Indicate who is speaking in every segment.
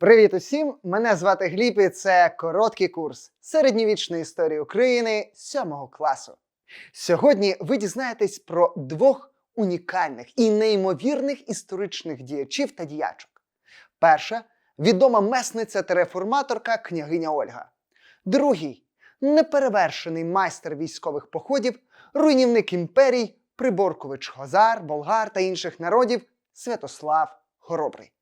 Speaker 1: Привіт усім! Мене звати Гліб і це короткий курс середньовічної історії України 7 класу. Сьогодні ви дізнаєтесь про двох унікальних і неймовірних історичних діячів та діячок. Перша відома месниця та реформаторка княгиня Ольга. Другий неперевершений майстер військових походів, руйнівник імперій, приборкович Хозар, болгар та інших народів Святослав Хоробрий.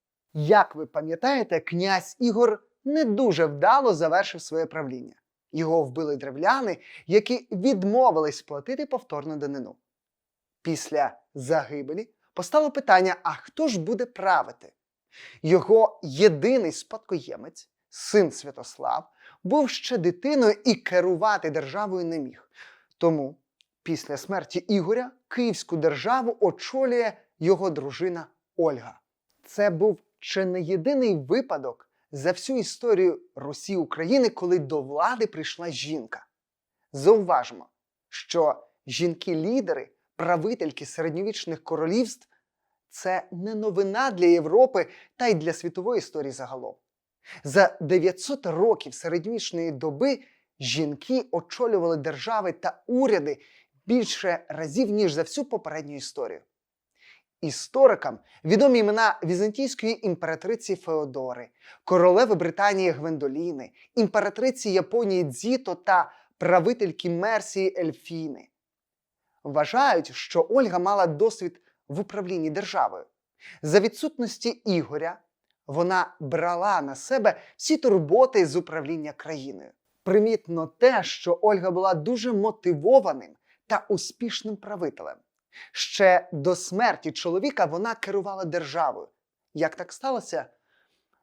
Speaker 1: Як ви пам'ятаєте, князь Ігор не дуже вдало завершив своє правління. Його вбили древляни, які відмовились платити повторну данину. Після загибелі постало питання: а хто ж буде правити? Його єдиний спадкоємець, син Святослав, був ще дитиною і керувати державою не міг. Тому після смерті Ігоря Київську державу очолює його дружина Ольга. Це був чи не єдиний випадок за всю історію Русі України, коли до влади прийшла жінка. Зауважимо, що жінки-лідери, правительки середньовічних королівств це не новина для Європи та й для світової історії загалом. За 900 років середньовічної доби жінки очолювали держави та уряди більше разів, ніж за всю попередню історію. Історикам відомі імена візантійської імператриці Феодори, королеви Британії Гвендоліни, імператриці Японії Дзіто та правительки Мерсії Ельфіни. Вважають, що Ольга мала досвід в управлінні державою. За відсутності Ігоря вона брала на себе всі турботи з управління країною. Примітно те, що Ольга була дуже мотивованим та успішним правителем. Ще до смерті чоловіка вона керувала державою. Як так сталося?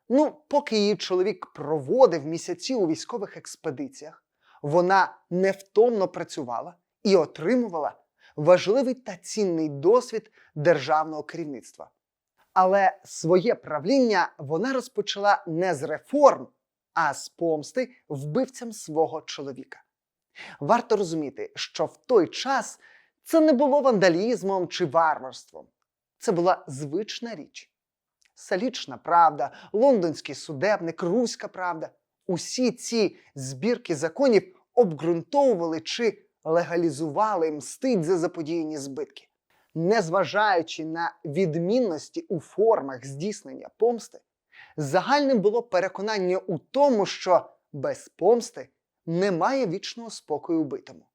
Speaker 1: Ну, поки її чоловік проводив місяці у військових експедиціях, вона невтомно працювала і отримувала важливий та цінний досвід державного керівництва. Але своє правління вона розпочала не з реформ, а з помсти вбивцям свого чоловіка. Варто розуміти, що в той час це не було вандалізмом чи варварством. Це була звична річ. Салічна правда, лондонський судебник, руська правда. Усі ці збірки законів обґрунтовували чи легалізували мстить за заподіяні збитки. Незважаючи на відмінності у формах здійснення помсти, загальним було переконання у тому, що без помсти немає вічного спокою убитому.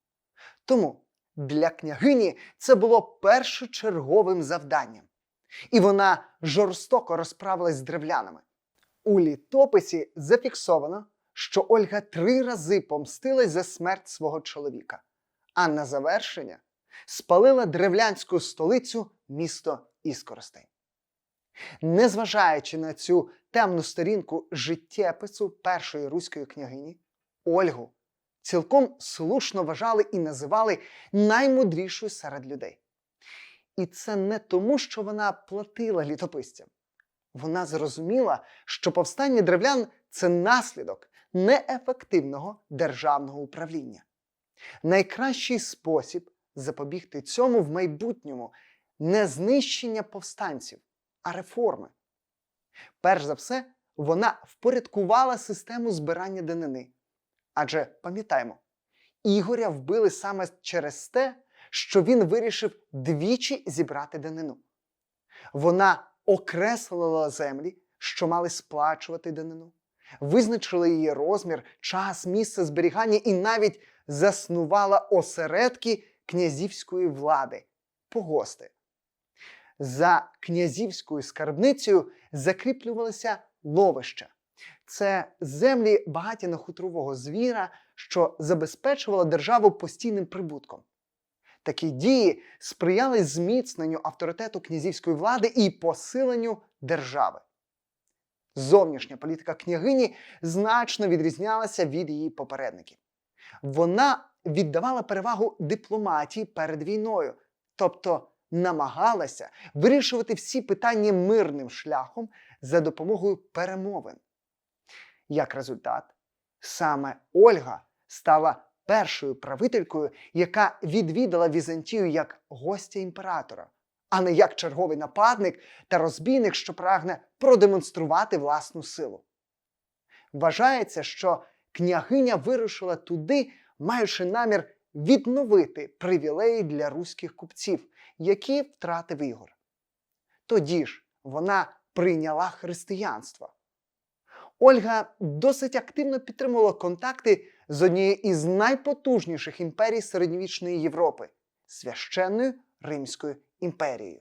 Speaker 1: Тому для княгині це було першочерговим завданням, і вона жорстоко розправилась з древлянами. У літописі зафіксовано, що Ольга три рази помстилась за смерть свого чоловіка, а на завершення спалила древлянську столицю місто Іскоростень. Незважаючи на цю темну сторінку життєпису першої руської княгині, Ольгу цілком слушно вважали і називали наймудрішою серед людей. І це не тому, що вона платила літописцям. Вона зрозуміла, що повстання древлян це наслідок неефективного державного управління. Найкращий спосіб запобігти цьому в майбутньому не знищення повстанців, а реформи. Перш за все, вона впорядкувала систему збирання данини. Адже пам'ятаємо, Ігоря вбили саме через те, що він вирішив двічі зібрати данину. Вона окреслила землі, що мали сплачувати данину, визначила її розмір, час, місце зберігання і навіть заснувала осередки князівської влади погости. За князівською скарбницею закріплювалися ловища. Це землі багаті хутрового звіра, що забезпечувала державу постійним прибутком. Такі дії сприяли зміцненню авторитету князівської влади і посиленню держави. Зовнішня політика княгині значно відрізнялася від її попередників. Вона віддавала перевагу дипломатії перед війною, тобто намагалася вирішувати всі питання мирним шляхом за допомогою перемовин. Як результат, саме Ольга стала першою правителькою, яка відвідала Візантію як гостя імператора, а не як черговий нападник та розбійник, що прагне продемонструвати власну силу. Вважається, що княгиня вирушила туди, маючи намір відновити привілеї для руських купців, які втратив Ігор. Тоді ж вона прийняла християнство. Ольга досить активно підтримувала контакти з однією із найпотужніших імперій середньовічної Європи священною Римською імперією.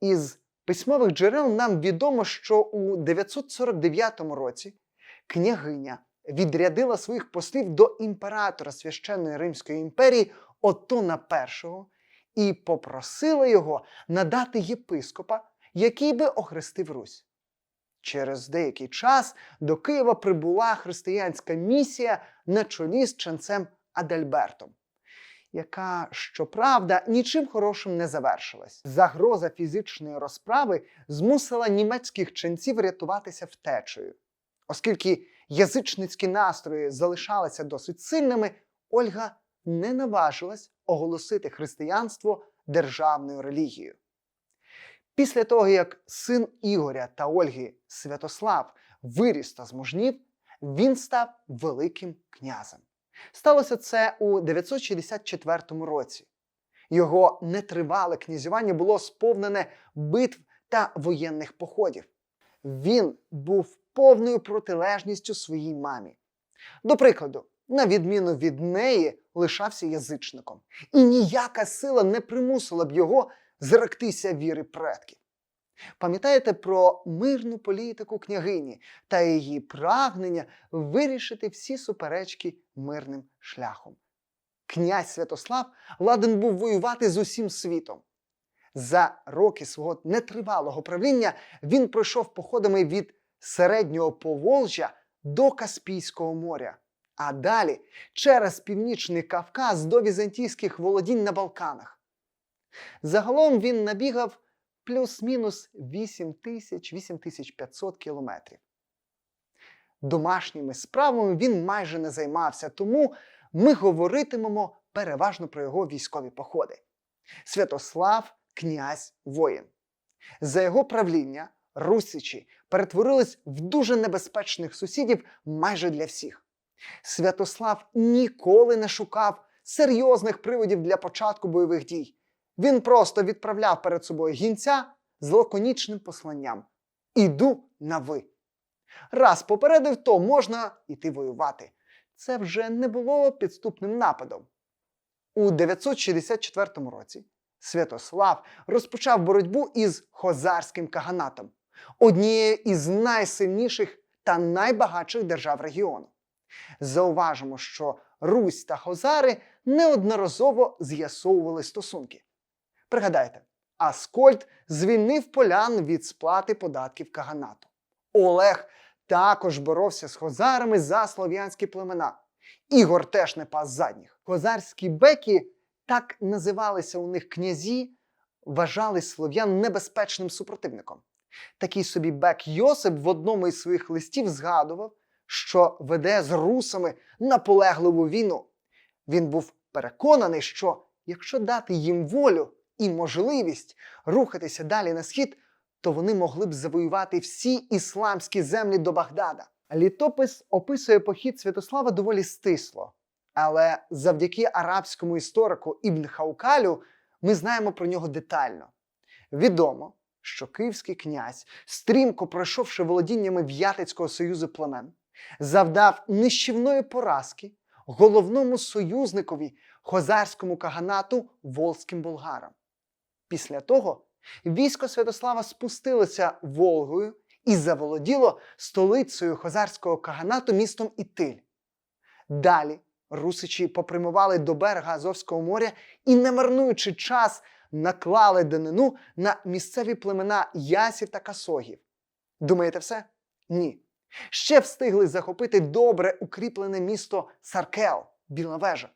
Speaker 1: Із письмових джерел нам відомо, що у 949 році княгиня відрядила своїх послів до імператора священної Римської імперії Отона І і попросила його надати єпископа, який би охрестив Русь. Через деякий час до Києва прибула християнська місія на чолі з ченцем Адальбертом, яка, щоправда, нічим хорошим не завершилась. Загроза фізичної розправи змусила німецьких ченців рятуватися втечею. Оскільки язичницькі настрої залишалися досить сильними, Ольга не наважилась оголосити християнство державною релігією. Після того, як син Ігоря та Ольги Святослав виріс та змужнів, він став Великим князем. Сталося це у 964 році. Його нетривале князювання було сповнене битв та воєнних походів. Він був повною протилежністю своїй мамі. До прикладу, на відміну від неї, лишався язичником, і ніяка сила не примусила б його зректися віри предків. Пам'ятаєте про мирну політику княгині та її прагнення вирішити всі суперечки мирним шляхом. Князь Святослав ладен був воювати з усім світом. За роки свого нетривалого правління він пройшов походами від середнього Поволжя до Каспійського моря, а далі через північний Кавказ до візантійських володінь на Балканах. Загалом він набігав плюс-мінус 8 тисяч 8500 кілометрів. Домашніми справами він майже не займався, тому ми говоритимемо переважно про його військові походи. Святослав князь воїн. За його правління русичі перетворились в дуже небезпечних сусідів майже для всіх. Святослав ніколи не шукав серйозних приводів для початку бойових дій. Він просто відправляв перед собою гінця з лаконічним посланням: Іду на ви. Раз попередив, то можна йти воювати. Це вже не було підступним нападом. У 964 році Святослав розпочав боротьбу із Хозарським каганатом, однією із найсильніших та найбагатших держав регіону. Зауважимо, що Русь та Хозари неодноразово з'ясовували стосунки. Пригадайте, Аскольд звільнив полян від сплати податків каганату. Олег також боровся з хозарами за слов'янські племена. Ігор теж не пас задніх. Хозарські беки, так називалися у них князі, вважали слов'ян небезпечним супротивником. Такий собі бек Йосип в одному із своїх листів згадував, що веде з русами наполегливу війну. Він був переконаний, що якщо дати їм волю і можливість рухатися далі на схід, то вони могли б завоювати всі ісламські землі до Багдада. Літопис описує похід Святослава доволі стисло, але завдяки арабському історику Ібн Хаукалю ми знаємо про нього детально. Відомо, що київський князь, стрімко пройшовши володіннями В'ятицького союзу племен, завдав нищівної поразки головному союзникові хозарському каганату волзьким болгарам. Після того військо Святослава спустилося Волгою і заволоділо столицею хозарського каганату містом Ітиль. Далі русичі попрямували до берега Азовського моря і, не марнуючи час, наклали данину на місцеві племена ясів та касогів. Думаєте, все? Ні. Ще встигли захопити добре укріплене місто Саркел, Біла вежа.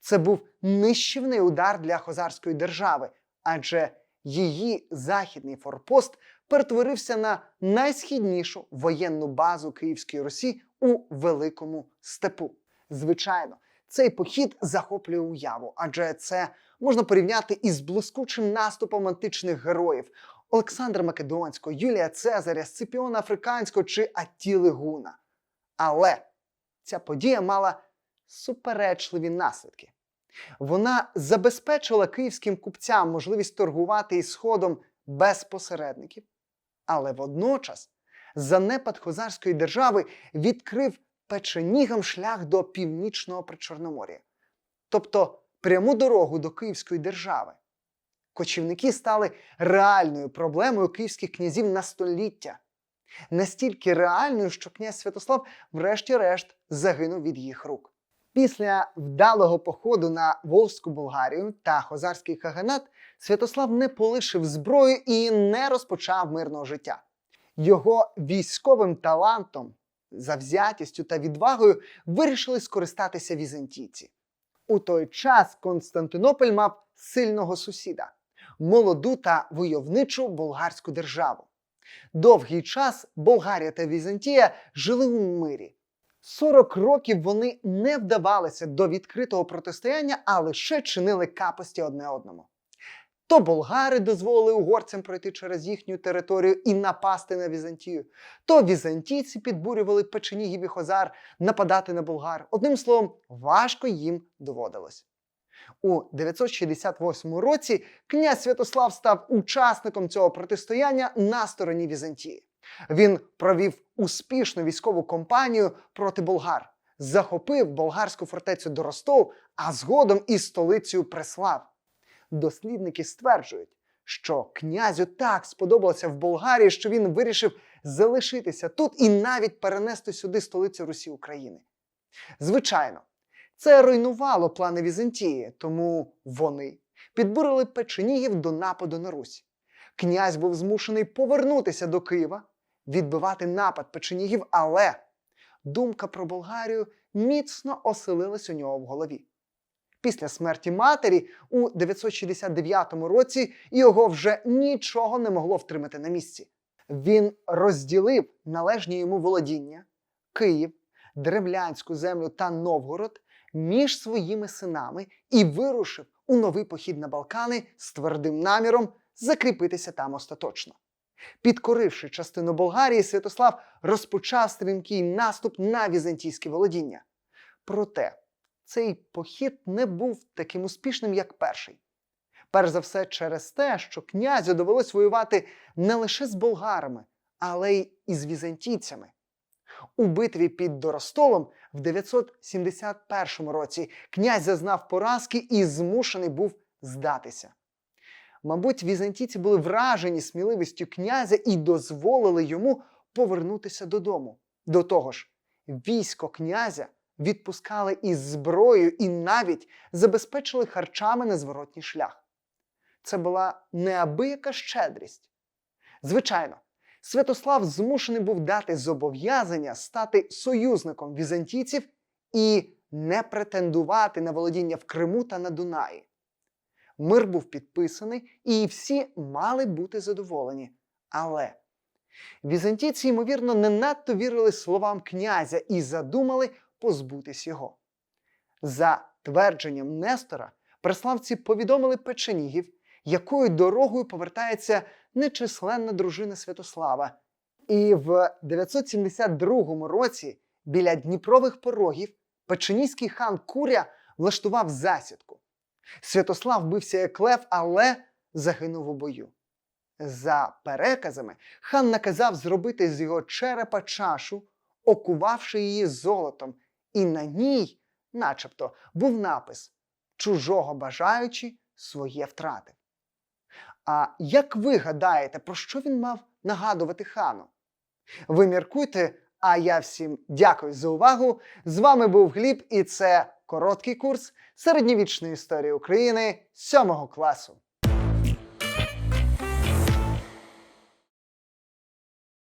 Speaker 1: Це був нищівний удар для хозарської держави, адже її західний форпост перетворився на найсхіднішу воєнну базу Київської Русі у Великому степу. Звичайно, цей похід захоплює уяву, адже це можна порівняти із блискучим наступом античних героїв Олександра Македонського, Юлія Цезаря, Сципіона Африканського чи Аттіли Гуна. Але ця подія мала суперечливі наслідки. Вона забезпечила київським купцям можливість торгувати із сходом без посередників, але водночас занепад хозарської держави відкрив печенігам шлях до північного Причорномор'я, тобто пряму дорогу до Київської держави. Кочівники стали реальною проблемою київських князів на століття. Настільки реальною, що князь Святослав, врешті-решт, загинув від їх рук. Після вдалого походу на Волзьку Болгарію та Хозарський Каганат Святослав не полишив зброю і не розпочав мирного життя. Його військовим талантом, завзятістю та відвагою вирішили скористатися візантійці. У той час Константинополь мав сильного сусіда молоду та войовничу болгарську державу. Довгий час Болгарія та Візантія жили у мирі. 40 років вони не вдавалися до відкритого протистояння, а лише чинили капості одне одному. То болгари дозволили угорцям пройти через їхню територію і напасти на Візантію, то візантійці підбурювали печенігів і хозар нападати на болгар. Одним словом, важко їм доводилось. У 968 році князь Святослав став учасником цього протистояння на стороні Візантії. Він провів успішну військову кампанію проти болгар, захопив болгарську фортецю до Ростов, а згодом і столицю Преслав. Дослідники стверджують, що князю так сподобалося в Болгарії, що він вирішив залишитися тут і навіть перенести сюди столицю Русі України. Звичайно, це руйнувало плани Візантії, тому вони підбурили печенігів до нападу на Русь. Князь був змушений повернутися до Києва, відбивати напад печенігів, але думка про Болгарію міцно оселилась у нього в голові. Після смерті матері у 969 році його вже нічого не могло втримати на місці. Він розділив належні йому володіння, Київ, Древлянську землю та Новгород між своїми синами і вирушив у новий похід на Балкани з твердим наміром закріпитися там остаточно. Підкоривши частину Болгарії, Святослав розпочав стрімкий наступ на візантійське володіння. Проте цей похід не був таким успішним, як перший. Перш за все, через те, що князю довелось воювати не лише з болгарами, але й із візантійцями. У битві під Доростолом в 971 році князь зазнав поразки і змушений був здатися. Мабуть, візантійці були вражені сміливістю князя і дозволили йому повернутися додому. До того ж, військо князя відпускали із зброєю і навіть забезпечили харчами незворотній шлях. Це була неабияка щедрість. Звичайно, Святослав змушений був дати зобов'язання стати союзником візантійців і не претендувати на володіння в Криму та на Дунаї. Мир був підписаний, і всі мали бути задоволені. Але візантійці, ймовірно, не надто вірили словам князя і задумали позбутись його. За твердженням Нестора, преславці повідомили печенігів, якою дорогою повертається нечисленна дружина Святослава. І в 972 році біля Дніпрових порогів печеніський хан Куря влаштував засідку. Святослав бився як лев, але загинув у бою. За переказами, хан наказав зробити з його черепа чашу, окувавши її золотом, і на ній, начебто, був напис Чужого бажаючи своє втратив. А як ви гадаєте, про що він мав нагадувати хану? Ви міркуйте, а я всім дякую за увагу. З вами був Гліб, і це короткий курс середньовічної історії України 7 класу.